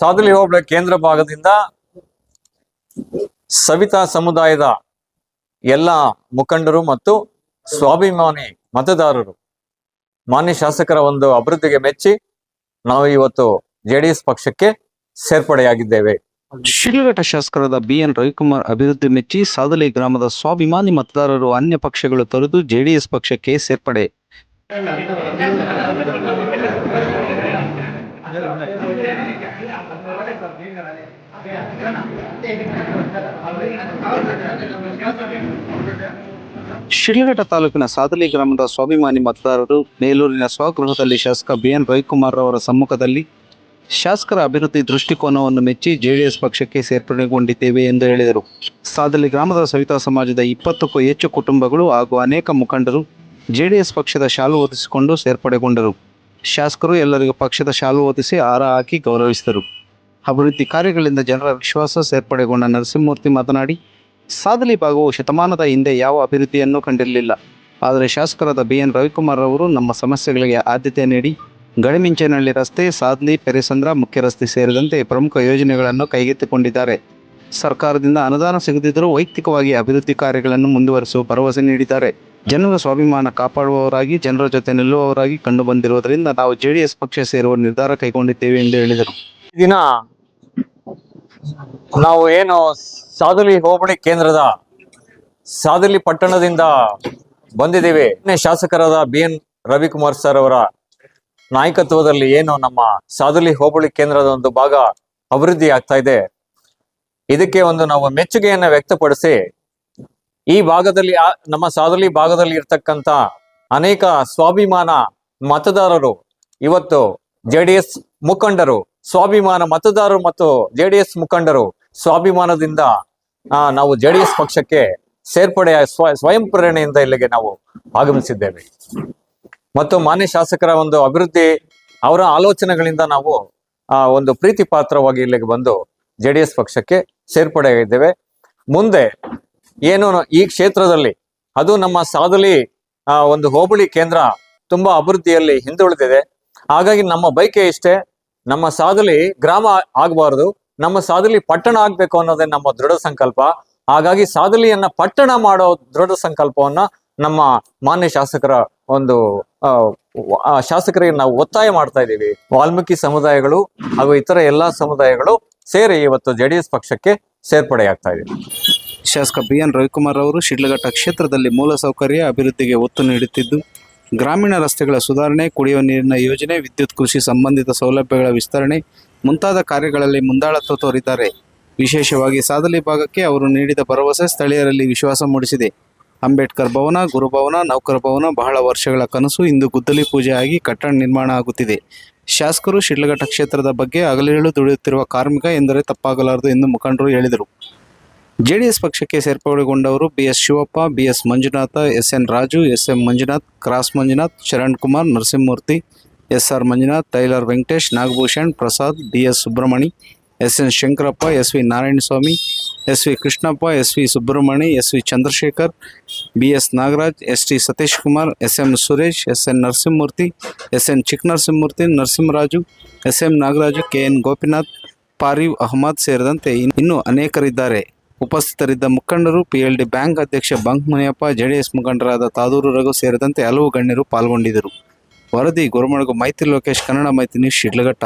ಸಾದಲಿ ಹೋಬಳಿ ಕೇಂದ್ರ ಭಾಗದಿಂದ ಸವಿತಾ ಸಮುದಾಯದ ಎಲ್ಲ ಮುಖಂಡರು ಮತ್ತು ಸ್ವಾಭಿಮಾನಿ ಮತದಾರರು ಮಾನ್ಯ ಶಾಸಕರ ಒಂದು ಅಭಿವೃದ್ಧಿಗೆ ಮೆಚ್ಚಿ ನಾವು ಇವತ್ತು ಜೆಡಿಎಸ್ ಪಕ್ಷಕ್ಕೆ ಸೇರ್ಪಡೆಯಾಗಿದ್ದೇವೆ. ಶಿಡ್ಲಘಟ್ಟ ಶಾಸಕರಾದ ಬಿಎನ್ ರವಿಕುಮಾರ್ ಅಭಿವೃದ್ಧಿ ಮೆಚ್ಚಿ ಸಾದಲಿ ಗ್ರಾಮದ ಸ್ವಾಭಿಮಾನಿ ಮತದಾರರು ಅನ್ಯ ಪಕ್ಷಗಳು ತೊರೆದು ಜೆಡಿಎಸ್ ಪಕ್ಷಕ್ಕೆ ಸೇರ್ಪಡೆ. ಶಿಡ್ಲಘಟ್ಟ ತಾಲೂಕಿನ ಸಾದಲಿ ಗ್ರಾಮದ ಸ್ವಾಭಿಮಾನಿ ಮತದಾರರು ಮೇಲೂರಿನ ಸ್ವಗೃಹದಲ್ಲಿ ಶಾಸಕ ಬಿಎನ್ ರವಿಕುಮಾರ್ ಅವರ ಸಮ್ಮುಖದಲ್ಲಿ ಶಾಸಕರ ಅಭಿವೃದ್ಧಿ ದೃಷ್ಟಿಕೋನವನ್ನು ಮೆಚ್ಚಿ ಜೆಡಿಎಸ್ ಪಕ್ಷಕ್ಕೆ ಸೇರ್ಪಡೆಗೊಂಡಿದ್ದೇವೆ ಎಂದು ಹೇಳಿದರು. ಸಾದಲಿ ಗ್ರಾಮದ ಸವಿತಾ ಸಮಾಜದ ಇಪ್ಪತ್ತಕ್ಕೂ ಹೆಚ್ಚು ಕುಟುಂಬಗಳು ಹಾಗೂ ಅನೇಕ ಮುಖಂಡರು ಜೆಡಿಎಸ್ ಪಕ್ಷದ ಶಾಲು ಒದಿಸಿಕೊಂಡು ಸೇರ್ಪಡೆಗೊಂಡರು. ಶಾಸಕರು ಎಲ್ಲರಿಗೂ ಪಕ್ಷದ ಶಾಲು ಹೊದಿಸಿ ಹಾರ ಹಾಕಿ ಗೌರವಿಸಿದರು. ಅಭಿವೃದ್ಧಿ ಕಾರ್ಯಗಳಿಂದ ಜನರ ವಿಶ್ವಾಸ ಸೇರ್ಪಡೆಗೊಂಡ ನರಸಿಂಹಮೂರ್ತಿ ಮಾತನಾಡಿ ಸಾದಲಿ ಭಾಗವು ಶತಮಾನದ ಹಿಂದೆ ಯಾವ ಅಭಿವೃದ್ಧಿಯನ್ನು ಕಂಡಿರಲಿಲ್ಲ. ಆದರೆ ಶಾಸಕರಾದ ಬಿ. ಎನ್. ರವಿಕುಮಾರ್ ಅವರು ನಮ್ಮ ಸಮಸ್ಯೆಗಳಿಗೆ ಆದ್ಯತೆ ನೀಡಿ ಗಡಿಮಿಂಚನಹಳ್ಳಿ ರಸ್ತೆ ಸಾದ್ಲಿ ಪೆರೆಸಂದ್ರ, ಮುಖ್ಯ ರಸ್ತೆ ಸೇರಿದಂತೆ ಪ್ರಮುಖ ಯೋಜನೆಗಳನ್ನು ಕೈಗೆತ್ತಿಕೊಂಡಿದ್ದಾರೆ. ಸರ್ಕಾರದಿಂದ ಅನುದಾನ ಸಿಗದಿದ್ದರೂ ವೈಯಕ್ತಿಕವಾಗಿ ಅಭಿವೃದ್ಧಿ ಕಾರ್ಯಗಳನ್ನು ಮುಂದುವರಿಸುವ ಭರವಸೆ ನೀಡಿದ್ದಾರೆ. ಜನರ ಸ್ವಾಭಿಮಾನ ಕಾಪಾಡುವವರಾಗಿ, ಜನರ ಜೊತೆ ನಿಲ್ಲುವವರಾಗಿ ಕಂಡು ಬಂದಿರುವುದರಿಂದ ನಾವು ಜೆಡಿಎಸ್ ಪಕ್ಷ ಸೇರುವ ನಿರ್ಧಾರ ಕೈಗೊಂಡಿದ್ದೇವೆ ಎಂದು ಹೇಳಿದರು. ದಿನ ನಾವು ಏನು ಸಾದಲಿ ಹೋಬಳಿ ಕೇಂದ್ರದ ಸಾದಲಿ ಪಟ್ಟಣದಿಂದ ಬಂದಿದ್ದೇವೆ. ಶಾಸಕರಾದ ಬಿ ಎನ್ ರವಿಕುಮಾರ್ ಸರ್ ಅವರ ನಾಯಕತ್ವದಲ್ಲಿ ಏನು ನಮ್ಮ ಸಾದಲಿ ಹೋಬಳಿ ಕೇಂದ್ರದ ಒಂದು ಭಾಗ ಅಭಿವೃದ್ಧಿ ಆಗ್ತಾ ಇದೆ. ಇದಕ್ಕೆ ಒಂದು ನಾವು ಮೆಚ್ಚುಗೆಯನ್ನು ವ್ಯಕ್ತಪಡಿಸಿ ಈ ಭಾಗದಲ್ಲಿ ನಮ್ಮ ಸಾದಲಿ ಭಾಗದಲ್ಲಿ ಇರ್ತಕ್ಕಂತ ಅನೇಕ ಸ್ವಾಭಿಮಾನ ಮತದಾರರು ಇವತ್ತು ಜೆಡಿಎಸ್ ಮುಖಂಡರು ಸ್ವಾಭಿಮಾನ ಮತದಾರರು ಮತ್ತು ಜೆಡಿಎಸ್ ಮುಖಂಡರು ಸ್ವಾಭಿಮಾನದಿಂದ ನಾವು ಜೆಡಿಎಸ್ ಪಕ್ಷಕ್ಕೆ ಸೇರ್ಪಡೆಯ ಸ್ವ ಸ್ವಯಂ ಪ್ರೇರಣೆಯಿಂದ ಇಲ್ಲಿಗೆ ನಾವು ಆಗಮಿಸಿದ್ದೇವೆ. ಮತ್ತು ಮಾನ್ಯ ಶಾಸಕರ ಒಂದು ಅಭಿವೃದ್ಧಿ ಅವರ ಆಲೋಚನೆಗಳಿಂದ ನಾವು ಆ, ಒಂದು ಪ್ರೀತಿ ಪಾತ್ರವಾಗಿ ಇಲ್ಲಿಗೆ ಬಂದು ಜೆಡಿಎಸ್ ಪಕ್ಷಕ್ಕೆ ಸೇರ್ಪಡೆಯಾಗಿದ್ದೇವೆ. ಮುಂದೆ ಏನು ಈ ಕ್ಷೇತ್ರದಲ್ಲಿ? ಅದು ನಮ್ಮ ಸಾದಲಿ ಒಂದು ಹೋಬಳಿ ಕೇಂದ್ರ ತುಂಬಾ ಅಭಿವೃದ್ಧಿಯಲ್ಲಿ ಹಿಂದುಳಿದಿದೆ. ಹಾಗಾಗಿ ನಮ್ಮ ಬೈಕೆ ಇಷ್ಟೇ, ನಮ್ಮ ಸಾದಲಿ ಗ್ರಾಮ ಆಗಬಾರದು, ನಮ್ಮ ಸಾದಲಿ ಪಟ್ಟಣ ಆಗ್ಬೇಕು ಅನ್ನೋದೇ ನಮ್ಮ ದೃಢ ಸಂಕಲ್ಪ. ಹಾಗಾಗಿ ಸಾದಲಿಯನ್ನ ಪಟ್ಟಣ ಮಾಡೋ ದೃಢ ಸಂಕಲ್ಪವನ್ನ ನಮ್ಮ ಮಾನ್ಯ ಶಾಸಕರ ಒಂದು ಶಾಸಕರಿಗೆ ನಾವು ಒತ್ತಾಯ ಮಾಡ್ತಾ ಇದ್ದೀವಿ. ವಾಲ್ಮೀಕಿ ಸಮುದಾಯಗಳು ಹಾಗೂ ಇತರ ಎಲ್ಲಾ ಸಮುದಾಯಗಳು ಸೇರಿ ಇವತ್ತು ಜೆಡಿಎಸ್ ಪಕ್ಷಕ್ಕೆ ಸೇರ್ಪಡೆಯಾಗ್ತಾ ಇದೆ. ಶಾಸಕ ಬಿ ಎನ್ ರವಿಕುಮಾರ್ ಅವರು ಶಿಡ್ಲಘಟ್ಟ ಕ್ಷೇತ್ರದಲ್ಲಿ ಮೂಲಸೌಕರ್ಯ ಅಭಿವೃದ್ಧಿಗೆ ಒತ್ತು ನೀಡುತ್ತಿದ್ದು, ಗ್ರಾಮೀಣ ರಸ್ತೆಗಳ ಸುಧಾರಣೆ, ಕುಡಿಯುವ ನೀರಿನ ಯೋಜನೆ, ವಿದ್ಯುತ್ ಕೃಷಿ ಸಂಬಂಧಿತ ಸೌಲಭ್ಯಗಳ ವಿಸ್ತರಣೆ ಮುಂತಾದ ಕಾರ್ಯಗಳಲ್ಲಿ ಮುಂದಾಳತ್ವ ತೋರಿದ್ದಾರೆ. ವಿಶೇಷವಾಗಿ ಸಾದಲಿ ಭಾಗಕ್ಕೆ ಅವರು ನೀಡಿದ ಭರವಸೆ ಸ್ಥಳೀಯರಲ್ಲಿ ವಿಶ್ವಾಸ ಮೂಡಿಸಿದೆ. ಅಂಬೇಡ್ಕರ್ ಭವನ ಗುರುಭವನ ನೌಕರ ಭವನ ಬಹಳ ವರ್ಷಗಳ ಕನಸು, ಇಂದು ಗುದ್ದಲಿ ಪೂಜೆ ಆಗಿ ಕಟ್ಟಡ ನಿರ್ಮಾಣ ಆಗುತ್ತಿದೆ. ಶಾಸಕರು ಶಿಡ್ಲಘಟ್ಟ ಕ್ಷೇತ್ರದ ಬಗ್ಗೆ ಹಗಲಿರುಳು ದುಡಿಯುತ್ತಿರುವ ಕಾರ್ಮಿಕ ಎಂದರೆ ತಪ್ಪಾಗಲಾರದು ಎಂದು ಮುಖಂಡರು ಹೇಳಿದರು. ಜೆಡಿಎಸ್ ಪಕ್ಷಕ್ಕೆ ಸೇರ್ಪಡೆಗೊಂಡವರು B S Shivappa, B S Manjunatha S N Raju S M Manjunath, cross Manjunath Sharan Kumar, Narasimhamurthy S R Manjunath, tailor Venkatesh, Nagabhushan, Prasad D S Subramani S N Shankarappa, S V Narayanaswamy, S V Krishnappa, S V Subramani, S V Chandrashekar B S Nagaraj, S T Satish Kumar S M Suresh S N Narasimhamurthy S N Chikkanarasimhamurthy Narasimharaju S M Nagaraju, K N Gopinath, Pariv Ahmed ಸೇರಿದಂತೆ ಇನ್- ಇನ್ನೂ ಅನೇಕರಿದ್ದಾರೆ. ಉಪಸ್ಥಿತರಿದ್ದ ಮುಖಂಡರು PLD bank ಅಧ್ಯಕ್ಷ bunk Muniyappa, JDS ಮುಖಂಡರಾದ ತಾದೂರು ರಘು ಸೇರಿದಂತೆ ಹಲವು ಗಣ್ಯರು ಪಾಲ್ಗೊಂಡಿದ್ದರು ವರದಿ ಗುರುಮಳಗು Maithri Lokesh, Kannada Maithri news, Shidlaghatta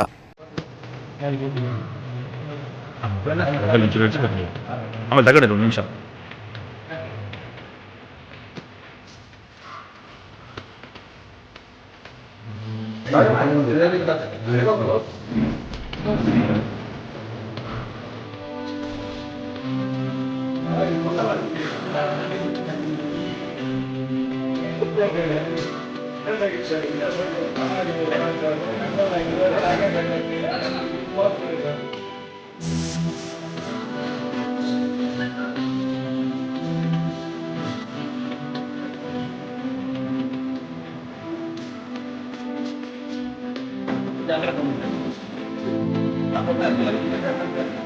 Jangan ketemu. Aku tak boleh.